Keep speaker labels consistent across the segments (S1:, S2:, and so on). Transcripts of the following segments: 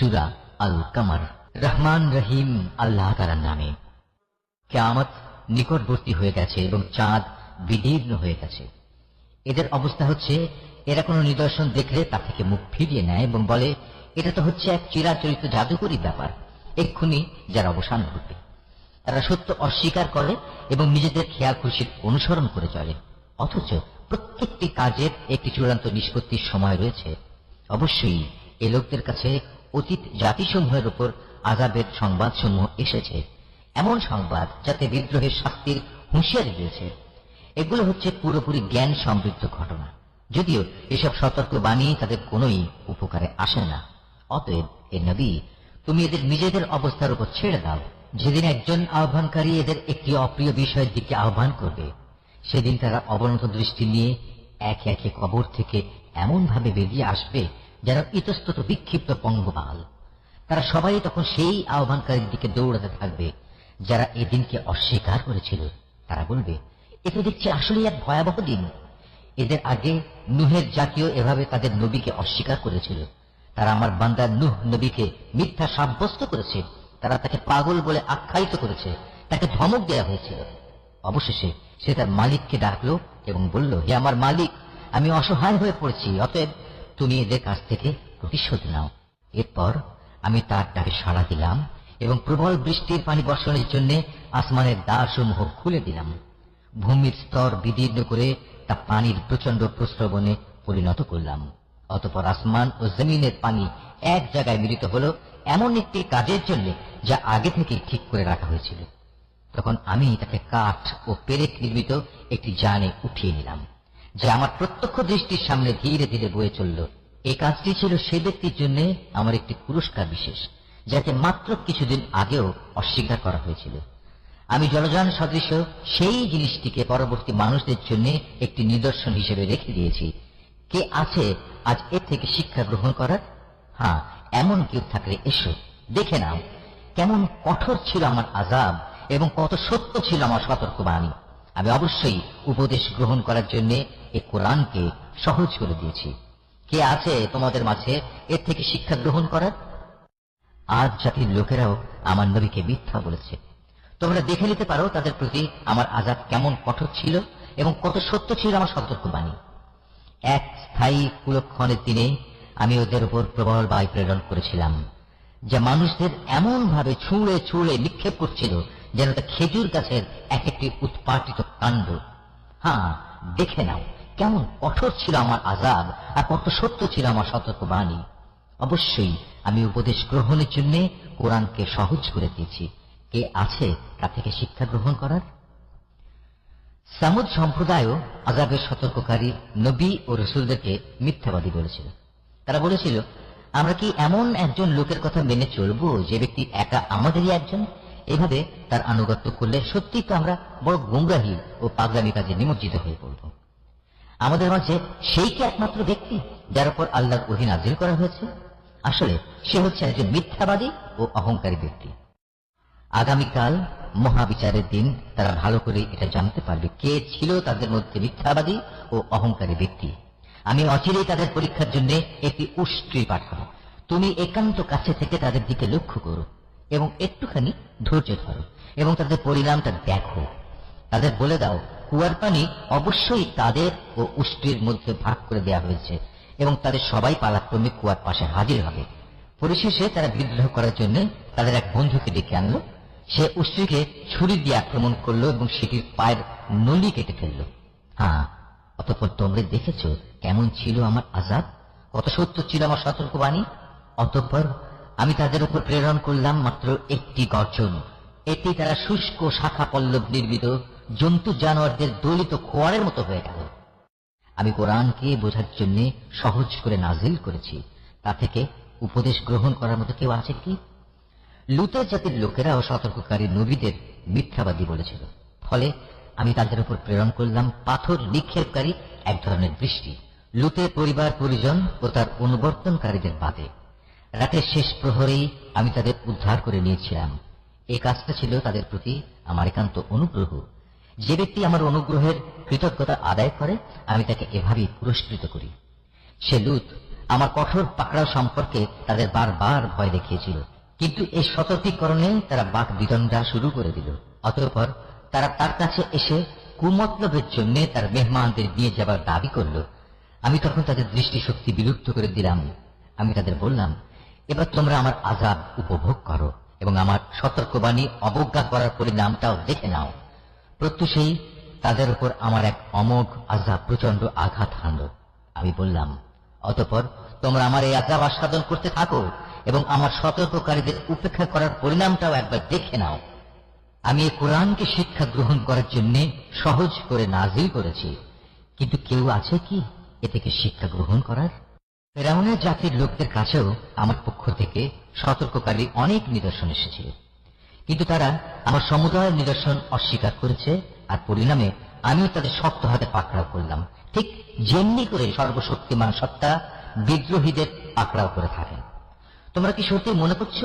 S1: সুরা আল কামার রহমান রহিম আল্লাহ তালার নামে। কেয়ামত নিকটবর্তী হয়ে গেছে এবং চাঁদ বিদীর্ণ হয়ে গেছে। এদের অবস্থা হচ্ছে, এরা কোনো নিদর্শন দেখলে তা থেকে মুখ ফিরিয়ে নেয় এবং বলে, এটা তো হচ্ছে এক চিরাচরিত জাদুকরী ব্যাপার। এক্ষুনি যার অবসান ঘটবে। তারা সত্য অস্বীকার করে এবং নিজেদের খেয়াল খুশির অনুসরণ করে চলে। অথচ প্রত্যেকটি কাজের একটি চূড়ান্ত নিষ্পত্তির সময় রয়েছে। অবশ্যই এ লোকদের কাছে অতীত জাতিসমূহের উপর আজাবের সংবাদসমূহ এসেছে। এমন সংবাদ যাতে বিদ্রোহের শাস্তির হুঁশিয়ারি রয়েছে এগুলো হচ্ছে পুরোপুরি জ্ঞান সমৃদ্ধ ঘটনা। যদিও এসব সতর্ক বাণী তাদের কোনোই উপকারে আসে না। অতএব এ নবী, তুমি এদের নিজেদের অবস্থার উপর ছেড়ে দাও। যেদিন একজন আহ্বানকারী এদের একটি অপ্রিয় বিষয়ের দিকে আহ্বান করবে, সেদিন তারা অবনত দৃষ্টি নিয়ে একে একে কবর থেকে এমন ভাবে বেরিয়ে আসবে যেন ইতস্তত বিক্ষিপ্ত পঙ্গপাল, তারা সবাই তখন সেই আহ্বানকারীর দিকে দৌড়াতে থাকবে, যারা এদিনকে অস্বীকার করেছিল। তারা বলবে এতে দেখছি আসলে এক ভয়াবহ দিন। এদের আগে নুহের জাতীয় এভাবে তাদের নবীকে অস্বীকার করেছিল। তারা আমার বান্দার নুহ নবীকে মিথ্যা সাব্যস্ত করেছে। তারা তাকে পাগল বলে আখ্যায়িত করেছে। তাকে ধমক দেওয়া হয়েছিল। অবশেষে সে তার মালিককে ডাকলো এবং বলল, হে আমার মালিক, আমি অসহায় হয়ে পড়েছি, অতএব তুমি এদের কাছ থেকে প্রতিশোধ নাও। এরপর আমি তার ডাকে সাড়া দিলাম এবং প্রবল বৃষ্টির পানি বর্ষণের জন্য আসমানের দ্বারসমূহ খুলে দিলাম। ভূমির স্তর বিদীর্ণ করে তা পানির প্রচণ্ড প্রস্রবণে পরিণত করলাম। অতপর আসমান ও জমিনের পানি এক জায়গায় মিলিত হল এমন একটি কাজের জন্য যা আগে থেকে ঠিক করে রাখা হয়েছিল। তখন আমি তাকে কাঠ ও পেরেক নির্মিত একটি জানে উঠিয়ে নিলাম। যা আমার প্রত্যক্ষ দৃষ্টির সামনে ধীরে ধীরে বয়ে চলল। এই কাজটি ছিল সে ব্যক্তির জন্য আমার একটি পুরস্কার বিশেষ, যাকে মাত্র কিছুদিন আগেও অস্বীকার করা হয়েছিল। আমি জলযান সদৃশ সেই জিনিসটিকে পরবর্তী মানুষদের জন্য একটি নিদর্শন হিসেবে রেখে দিয়েছি। কে আছে আজ এর থেকে শিক্ষা গ্রহণ করার? হ্যাঁ এমন কেউ থাকলে এসো, দেখে নাও কেমন কঠোর ছিল আমার আজাব এবং কত সত্য ছিল আমার সতর্কবাণী। আমি অবশ্যই উপদেশ গ্রহণ করার জন্য এই কোরআনকে সহজ করে দিয়েছি। কে আছে তোমাদের মাঝে এর থেকে শিক্ষা গ্রহণ করার? আজ জাতির লোকেরাও আমার নবীকে মিথ্যা বলেছে। তোমরা দেখে নিতে পারো তাদের প্রতি আমার আজাব কেমন কঠোর ছিল এবং কত সত্য ছিল আমার সতর্কবাণী। এক স্থায়ী কুলক্ষণের দিনে আমি ওদের উপর প্রবল বায়ু প্রেরণ করেছিলাম, যা মানুষদের এমন ভাবে ছুঁড়ে ছুঁড়ে নিক্ষেপ করছিল যেন তা খেজুর গাছের এক একটি উৎপাটিত কাণ্ড। হ্যাঁ দেখে নাও, কেমন কঠোর ছিল আমার আজাব আর কত সত্য ছিল আমার সতর্কবাণী। অবশ্যই আমি উপদেশ গ্রহণের জন্য কোরআনকে সহজ করে দিয়েছি। কে আছে তা থেকে শিক্ষা গ্রহণ করার? সামুদ সম্প্রদায়ও আজাবের সতর্ককারী নবী ও রসুলদেরকে মিথ্যাবাদী বলেছিল। তারা বলেছিল, আমরা কি এমন একজন লোকের কথা মেনে চলবো যে ব্যক্তি একা আমাদেরই একজন? এভাবে তার আনুগত্য করলে সত্যি তো আমরা বড় গুমরাহী ও পাগলামি কাজে নিমজ্জিত হয়ে পড়ব। আমাদের মাঝে সেই কি একমাত্র ব্যক্তি যার উপর আল্লাহর অধীন নাজিল করা হয়েছে? আসলে সে হচ্ছে একজন মিথ্যাবাদী ও অহংকারী ব্যক্তি। আগামীকাল মহাবিচারের দিন, তারা ভালো করে এটা জানতে পারবে কে ছিল তাদের মধ্যে মিথ্যাবাদী ও অহংকারী ব্যক্তি। আমি অচিরেই তাদের পরীক্ষার জন্য একটি উষ্ট্রি পাঠাবো। তুমি একান্ত কাছে থেকে তাদের দিকে লক্ষ্য করো। এবং একটুখানি ধৈর্য ধরো এবং তাদের পরিণামটা দেখো। তাদের বলে দাও কুয়ার পানি অবশ্যই তাদের ও উষ্ট্রির মধ্যে ভাগ করে দেওয়া হয়েছে এবং তাদের সবাই পালাক্রমে কুয়ার পাশে হাজির হবে। পরিশেষে তারা বিদ্রোহ করার জন্য তাদের এক বন্ধুকে ডেকে আনলো। সে উষ্ট্রিকে ছুরি দিয়ে আক্রমণ করল এবং সেটির পায়ের নলি কেটে ফেলল। হ্যাঁ অতপর তোমরা দেখেছ কেমন ছিল আমার আজাদ? কত সত্য ছিল আমার সতর্কবাণী? অতঃপর আমি তাদের উপর প্রেরণ করলাম মাত্র একটি গর্জন। এতে তারা শুষ্ক শাখা পল্লব নির্মিত জন্তু জানোয়ারদের দলিত খোয়ারের মতো হয়ে গেল। আমি কোরআনকে বোঝার জন্য সহজ করে নাজিল করেছি। তা থেকে উপদেশ গ্রহণ করার মতো কেউ আছে কি? লুতের জাতির লোকেরাও সতর্ককারী নবীদের মিথ্যাবাদী বলেছিল। ফলে আমি তাদের উপর প্রেরণ করলাম পাথর নিক্ষেপকারী এক ধরনের বৃষ্টি। লুতের পরিবার, পরিজন ও তার অনুবর্তনকারীদের বাদে রাতের শেষ প্রহরেই আমি তাদের উদ্ধার করে নিয়েছিলাম। এই কাজটা ছিল তাদের প্রতি আমার একান্ত অনুগ্রহ। যে ব্যক্তি আমার অনুগ্রহের কৃতজ্ঞতা আদায় করে, আমি তাকে এভাবেই পুরস্কৃত করি। সে লুত আমার কঠোর পাকড়াও সম্পর্কে তাদের বারবার ভয় দেখিয়েছিল। কিন্তু এই সতর্কীকরণে তারা বাক বিদণ্ডা শুরু করে দিল। অতঃপর তারা তার কাছে এসে কুমতলবের জন্য তার মেহমানদের নিয়ে যাবার দাবি করল। আমি তখন তাদের দৃষ্টিশক্তি বিলুপ্ত করে দিলাম। আমি তাদের বললাম এবার তোমরা আমার আজাব উপভোগ করো এবং আমার সতর্কবাণী অবজ্ঞা করার পরিণামটাও দেখে নাও। প্রত্যুষেই তাদের উপর আমার এক অমোঘ আজাব প্রচণ্ড আঘাত হানল। আমি বললাম, অতঃপর তোমরা আমার এই আজাব আস্বাদন করতে থাকো এবং আমার সতর্ককারীদের উপেক্ষা করার পরিণামটাও একবার দেখে নাও। আমি এই কোরআনকে শিক্ষা গ্রহণ করার জন্য সহজ করে নাজিল করেছি, কিন্তু কেউ আছে কি এ থেকে শিক্ষা গ্রহণ করার? ফেরাউনের জাতির লোকদের কাছেও আমার পক্ষ থেকে সতর্ককারী অনেক নিদর্শন এসেছিল। কিন্তু তারা আমার সমুদায়ের নিদর্শন অস্বীকার করেছে আর পরিণামে আমিও তাদের শক্ত হাতে পাকড়াও করলাম। ঠিক যেমনি করে সর্বশক্তিমান সত্তা বিদ্রোহীদের পাকড়াও করে থাকেন। তোমরা কি সত্যি মনে করছ?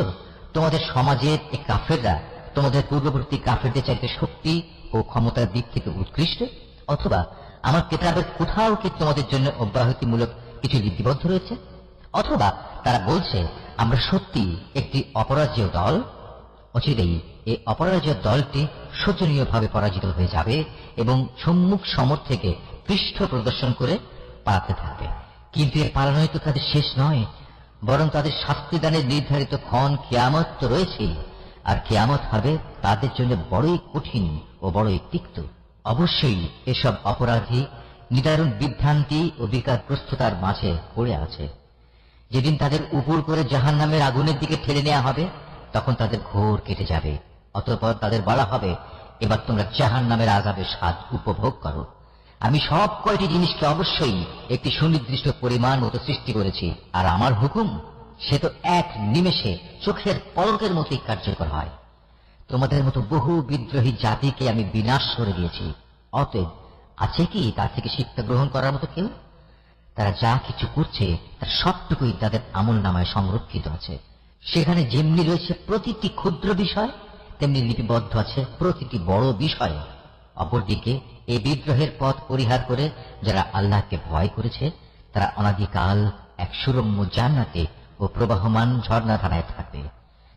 S1: তোমাদের সমাজের এই কাফেররা তোমাদের পূর্ববর্তী কাফেরদের চাইতে শক্তি ও ক্ষমতার দিক থেকে উৎকৃষ্ট? অথবা আমার কেতাবের কোথাও কি তোমাদের জন্য অব্যাহতিমূলক কিছু লিপিবদ্ধ রয়েছে, অথবা তারা বলছে, আমরা সত্যি একটি অপরাজেয় দল, অচিরেই এই অপরাজয় দলটি শোচনীয়ভাবে পরাজিত হয়ে যাবে এবং সম্মুখ সমর থেকে পৃষ্ঠ প্রদর্শন করে পালাতে থাকবে। কিন্তু এর পালানোই তো তাদের শেষ নয়, বরং তাদের শাস্তিদানের নির্ধারিত ক্ষণ কেয়ামত তো রয়েছেই, আর কেয়ামত হবে তাদের জন্য বড়ই কঠিন ও বড়ই তিক্ত। অবশ্যই এসব অপরাধী নিদারুণ বিভ্রান্তি ও বিকার প্রস্তুতার মাঝে পড়ে আছে। যেদিন তাদের উপর করে জাহান নামের আগুনের দিকে ঠেলে নেওয়া হবে, তখন তাদের ঘোর কেটে যাবে। অতঃপর তাদের বলা হবে, এবার তোমরা জাহান নামের আজাবের স্বাদ উপভোগ করো। আমি সব কয়টি জিনিসকে অবশ্যই একটি সুনির্দিষ্ট পরিমাণ মতো সৃষ্টি করেছি, আর আমার হুকুম, সে তো এক নিমেষে চোখের পলকের মতোই কার্যকর হয়। তোমাদের মতো বহু বিদ্রোহী জাতিকে আমি বিনাশ করে দিয়েছি। অতএব আছে কি? তার থেকে শিক্ষা গ্রহণ করার মতো কেউ? তারা যা কিছু করছে, তার সবটুকুই তাদের আমল নামায় সংরক্ষিত আছে। সেখানে যেমনি রয়েছে প্রতিটি ক্ষুদ্র বিষয়, তেমনি লিপিবদ্ধ আছে প্রতিটি বড় বিষয়। অপরদিকে এই বিদ্রোহের পথ পরিহার করে যারা আল্লাহকে ভয় করেছে, তারা অনাদিকাল এক সুরম্য জান্নাতে ও প্রবাহমান ঝর্ণাধারায় থাকবে।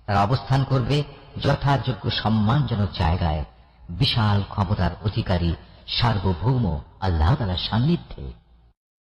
S1: তারা অবস্থান করবে যথাযোগ্য সম্মানজনক জায়গায়, বিশাল ক্ষমতার অধিকারী সার্বভৌম আল্লাহ তালার সান্নিধ্যে